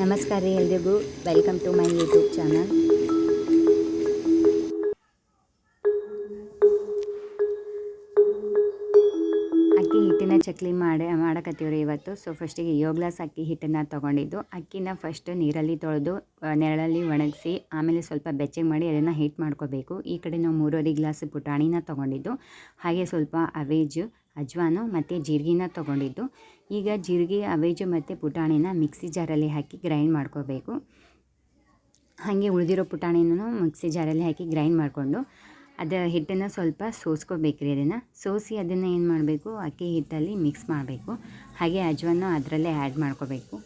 ನಮಸ್ಕಾರ ರೀ ಎಲ್ರಿಗೂ. Welcome to my YouTube channel ಅಕ್ಕಿ ಹಿಟ್ಟಿನ ಚಕ್ಲಿ ಮಾಡಿ ಮಾಡಕತ್ತೀವ್ರಿ ಇವತ್ತು. ಸೊ ಫಸ್ಟಿಗೆ ಏಳು ಗ್ಲಾಸ್ ಅಕ್ಕಿ ಹಿಟ್ಟನ್ನು ತೊಗೊಂಡಿದ್ದು. ಅಕ್ಕಿನ ಫಸ್ಟ್ ನೀರಲ್ಲಿ ತೊಳೆದು ನೆರಳಲ್ಲಿ ಒಣಗಿಸಿ, ಆಮೇಲೆ ಸ್ವಲ್ಪ ಬೆಚ್ಚಗೆ ಮಾಡಿ ಅದನ್ನು ಹೀಟ್ ಮಾಡ್ಕೋಬೇಕು. ಈ ಕಡೆ ನಾವು ಮೂರುವರೆ ಗ್ಲಾಸ್ ಪುಟಾಣಿನ ತೊಗೊಂಡಿದ್ದು. ಹಾಗೆ ಸ್ವಲ್ಪ ಅವೇಜು ಅಜ್ವಾನು ಮತ್ತು ಜೀರಿಗೆನ ತೊಗೊಂಡಿದ್ದು. ಈಗ ಜೀರಿಗೆ, ಅವೇಜು ಮತ್ತು ಪುಟಾಣಿನ ಮಿಕ್ಸಿ ಜಾರಲ್ಲಿ ಹಾಕಿ ಗ್ರೈಂಡ್ ಮಾಡ್ಕೋಬೇಕು. ಹಾಗೆ ಉಳಿದಿರೋ ಪುಟಾಣಿನೂ ಮಿಕ್ಸಿ ಜಾರಲ್ಲಿ ಹಾಕಿ ಗ್ರೈಂಡ್ ಮಾಡಿಕೊಂಡು ಅದು ಹಿಟ್ಟನ್ನು ಸ್ವಲ್ಪ ಸೋಸ್ಕೋಬೇಕ್ರಿ ಅದನ್ನು. ಸೋಸಿ ಅದನ್ನು ಏನು ಮಾಡಬೇಕು? ಅಕ್ಕಿ ಹಿಟ್ಟಲ್ಲಿ ಮಿಕ್ಸ್ ಮಾಡಬೇಕು. ಹಾಗೆ ಅಜ್ವಾನು ಅದರಲ್ಲೇ ಆ್ಯಡ್ ಮಾಡ್ಕೋಬೇಕು.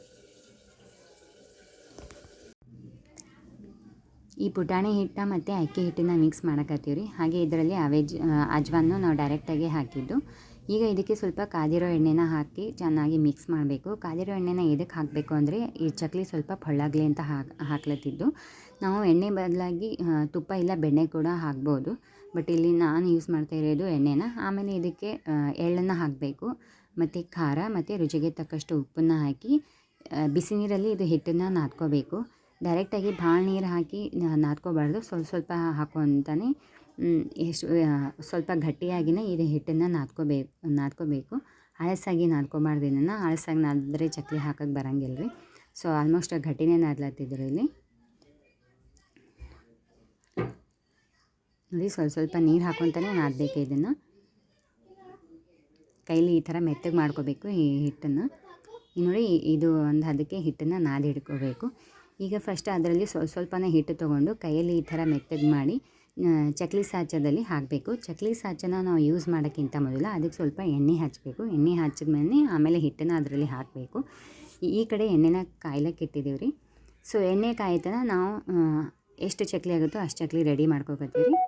ಈ ಪುಟಾಣಿ ಹಿಟ್ಟ ಮತ್ತು ಅಕ್ಕಿ ಹಿಟ್ಟನ್ನ ಮಿಕ್ಸ್ ಮಾಡಕತ್ತೀವಿ ರೀ ಹಾಗೆ ಇದರಲ್ಲಿ ಅವೇಜ್ ಅಜ್ವಾನು ನಾವು ಡೈರೆಕ್ಟಾಗಿ ಹಾಕಿದ್ದು. ಈಗ ಇದಕ್ಕೆ ಸ್ವಲ್ಪ ಕಾದಿರೋ ಎಣ್ಣೆನ ಹಾಕಿ ಚೆನ್ನಾಗಿ ಮಿಕ್ಸ್ ಮಾಡಬೇಕು. ಕಾದಿರೋ ಎಣ್ಣೆನ ಎದಕ್ಕೆ ಹಾಕಬೇಕು ಅಂದರೆ ಈ ಚಕ್ಲಿ ಸ್ವಲ್ಪ ಪೊಳ್ಳಾಗಲಿ ಅಂತ ಹಾಕ್, ಹಾಕ್ಲತ್ತಿದ್ದು. ನಾವು ಎಣ್ಣೆ ಬದಲಾಗಿ ತುಪ್ಪ ಇಲ್ಲ ಬೆಣ್ಣೆ ಕೂಡ ಹಾಕ್ಬೋದು. ಬಟ್ ಇಲ್ಲಿ ನಾನು ಯೂಸ್ ಮಾಡ್ತಾ ಇರೋದು ಎಣ್ಣೆನ. ಆಮೇಲೆ ಇದಕ್ಕೆ ಎಳ್ಳನ್ನು ಹಾಕಬೇಕು. ಮತ್ತು ಖಾರ ಮತ್ತು ರುಚಿಗೆ ತಕ್ಕಷ್ಟು ಉಪ್ಪನ್ನು ಹಾಕಿ ಬಿಸಿ ನೀರಲ್ಲಿ ಇದು ಹಿಟ್ಟನ್ನು ನಾದ್ಕೋಬೇಕು. ಡೈರೆಕ್ಟಾಗಿ ಭಾಳ ನೀರು ಹಾಕಿ ನಾದ್ಕೋಬಾರ್ದು. ಸ್ವಲ್ಪ ಸ್ವಲ್ಪ ಹಾಕೊತಾನೆ ಎಷ್ಟು ಸ್ವಲ್ಪ ಗಟ್ಟಿಯಾಗಿನೇ ಇದು ಹಿಟ್ಟನ್ನು ನಾದ್ಕೋಬೇಕು ನಾದ್ಕೋಬೇಕು. ಹಳಸಾಗಿ ನಾದ್ಕೊಬಾರ್ದು ಇದನ್ನು. ಹಳಸಾಗಿ ನಾದಿದ್ರೆ ಚಕ್ಲಿ ಹಾಕಕ್ಕೆ ಬರಂಗಿಲ್ಲ ರೀ. ಸೊ ಆಲ್ಮೋಸ್ಟ್ ಗಟ್ಟಿನೇ ನಾದ್ಲತ್ತಿದ್ರು ಇಲ್ಲಿ. ನೋಡಿ, ಸ್ವಲ್ಪ ಸ್ವಲ್ಪ ನೀರು ಹಾಕೊತಾನೆ ನಾದಬೇಕು ಇದನ್ನು. ಕೈಲಿ ಈ ಥರ ಮೆತ್ತಗೆ ಮಾಡ್ಕೋಬೇಕು ಈ ಹಿಟ್ಟನ್ನು. ನೋಡಿ, ಇದು ಒಂದು ಅದಕ್ಕೆ ಹಿಟ್ಟನ್ನು ನಾದಿ ಹಿಡ್ಕೋಬೇಕು ಈಗ ಫಸ್ಟ್ ಅದರಲ್ಲಿ ಸ್ವಲ್ಪ, ಸ್ವಲ್ಪನೇ ಹಿಟ್ಟು ತೊಗೊಂಡು ಕೈಯಲ್ಲಿ ಈ ಥರ ಮೆತ್ತಗೆ ಮಾಡಿ ಚಕ್ಲಿ ಸಾಚದಲ್ಲಿ ಹಾಕಬೇಕು. ಚಕ್ಲಿ ಸಾಚನ ನಾವು ಯೂಸ್ ಮಾಡೋಕ್ಕಿಂತ ಮೊದಲು ಅದಕ್ಕೆ ಸ್ವಲ್ಪ ಎಣ್ಣೆ ಹಚ್ಚಬೇಕು ಎಣ್ಣೆ ಹಚ್ಚಿದ್ಮೇಲೆ ಆಮೇಲೆ ಹಿಟ್ಟನ್ನು ಅದರಲ್ಲಿ ಹಾಕಬೇಕು. ಈ ಕಡೆ ಎಣ್ಣೆನ ಕಾಯ್ಲಕ್ಕೆ ಇಟ್ಟಿದ್ದೀವಿ ರೀ. ಸೊ ಎಣ್ಣೆ ಕಾಯ್ತನ ನಾವು ಎಷ್ಟು ಚಕ್ಲಿ ಆಗುತ್ತೋ ಅಷ್ಟು ಚಕ್ಲಿ ರೆಡಿ ಮಾಡ್ಕೊಕತ್ತೀವಿ ರೀ.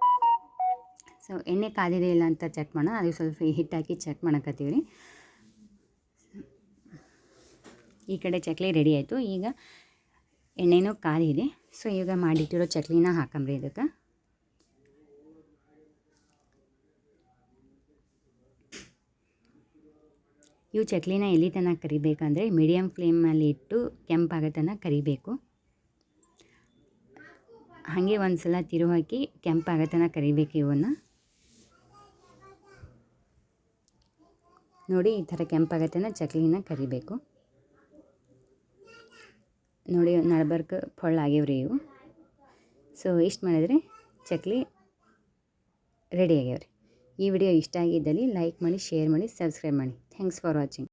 ಸೊ ಎಣ್ಣೆ ಕಾದಿದೆ ಇಲ್ಲ ಅಂತ ಚೆಕ್ ಮಾಡೋಣ. ಅದಕ್ಕೆ ಸ್ವಲ್ಪ ಹಿಟ್ಟಾಕಿ ಚೆಕ್ ಮಾಡಕತ್ತೀವಿ ರೀ. ಈ ಕಡೆ ಚಕ್ಲಿ ರೆಡಿ ಆಯಿತು. ಈಗ ಎಣ್ಣೆನೂ ಕಾದಿದೆ. ಸೊ ಈಗ ಮಾಡಿಟ್ಟಿರೋ ಚಕ್ಲಿನ ಹಾಕಂಬ್ರಿ ಇದಕ್ಕೆ. ಇವು ಚಕ್ಲಿನ ಎಲ್ಲಿ ತನಕ ಕರಿಬೇಕಂದ್ರೆ ಮೀಡಿಯಮ್ ಫ್ಲೇಮಲ್ಲಿ ಇಟ್ಟು ಕೆಂಪಾಗೋ ತನಕ ಕರಿಬೇಕು. ಹಾಗೆ ಒಂದು ಸಲ ತಿರು ಹಾಕಿ ಕೆಂಪಾಗೋ ತನಕ ಕರಿಬೇಕು ಇವನ್ನ. ನೋಡಿ ಈ ಥರ ಕೆಂಪಾಗತ್ತನ ಚಕ್ಲಿನ ಕರಿಬೇಕು. ನೋಡಿ ನಡ್ಬರ್ಕ ಪೊಳ್ಳಾಗ್ಯವ್ರಿ ಇವು. ಸೊ ಇಷ್ಟು ಮಾಡಿದ್ರೆ ಚಕ್ಲಿ ರೆಡಿ ಆಗ್ಯಾವ್ರಿ. ಈ ವಿಡಿಯೋ ಇಷ್ಟ ಆಗಿದ್ದಲ್ಲಿ ಲೈಕ್ ಮಾಡಿ ಶೇರ್ ಮಾಡಿ ಸಬ್ಸ್ಕ್ರೈಬ್ ಮಾಡಿ. Thanks for watching